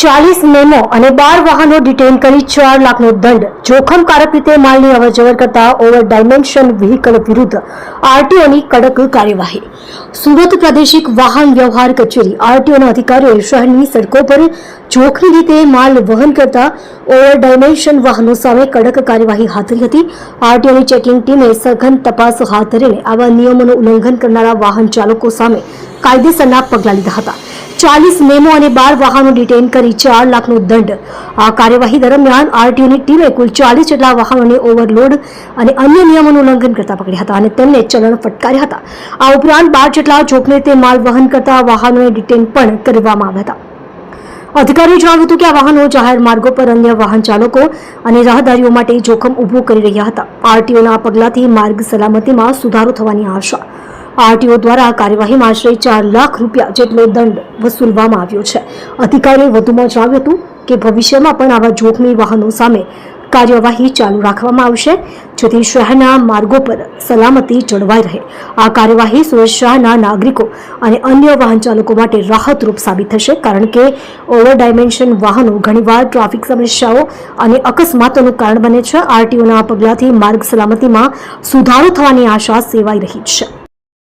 ચાલીસ મેમો અને બાર વાહનો ડિટેન કરી ચાર લાખનો દંડ. જોખમકારક રીતે માલની અવરજવર કરતા ઓવર ડાયમેન્શન વ્હીકલ વિરુદ્ધ આરટીઓની કડક કાર્યવાહી. સુરત પ્રાદેશિક વાહન વ્યવહાર કચેરી. આરટીઓના અધિકારીઓએ શહેરની સડકો પર જોખમી રીતે માલ વહન કરતા ઓવર ડાયમેન્શન વાહનો સામે કડક કાર્યવાહી હાથ ધરી હતી. આરટીઓની ચેકિંગ ટીમે સઘન તપાસ હાથ ધરીને આવા નિયમોનું ઉલ્લંઘન કરનારા વાહન ચાલકો સામે કાયદેસરના પગલાં લીધા હતા. ચાલીસ મેમો અને બાર વાહનો ડિટેન કરી ચાર લાખનો દંડ આ કાર્યવાહી દરમિયાન આરટીઓની ટીમે કુલ ચાલીસ જેટલા વાહનોને ઓવરલોડ અને અન્ય નિયમોનું ઉલ્લંઘન કરતા પકડ્યા હતા અને તેમને ચલણ ફટકાર્યા હતા આ ઉપરાંત બાર જેટલા જોખમી તે માલ વહન કરતા વાહનોને ડિટેન પણ કરવામાં આવ્યા હતા અધિકારીઓએ જણાવ્યું હતું કે આ વાહનો જાહેર માર્ગો પર અન્ય વાહન ચાલકો અને રાહદારીઓ માટે જોખમ ઊભું કરી રહ્યા હતા. આરટીઓના પગલાંથી માર્ગ સલામતીમાં સુધારો થવાની આશા આરટીઓ દ્વારા કાર્યવાહીમાં આશરે ચાર લાખ રૂપિયા જેટલો દંડ વસૂલવામાં આવ્યો છે. અધિકારીએ વધુમાં જણાવ્યું હતું કે ભવિષ્યમાં પણ આવા જોખમી વાહનો સામે કાર્યવાહી ચાલુ રાખવામાં આવશે, જેથી શહેરના માર્ગો પર સલામતી જળવાઈ રહે. આ કાર્યવાહી સુરત શહેરના નાગરિકો અને અન્ય વાહન ચાલકો માટે રાહતરૂપ સાબિત થશે, કારણ કે ઓવર ડાયમેન્શન વાહનો ઘણીવાર ટ્રાફિક સમસ્યાઓ અને અકસ્માતોનું કારણ બને છે. આરટીઓના પગલાંથી માર્ગ સલામતીમાં સુધારો થવાની આશા સેવાઈ રહી છે.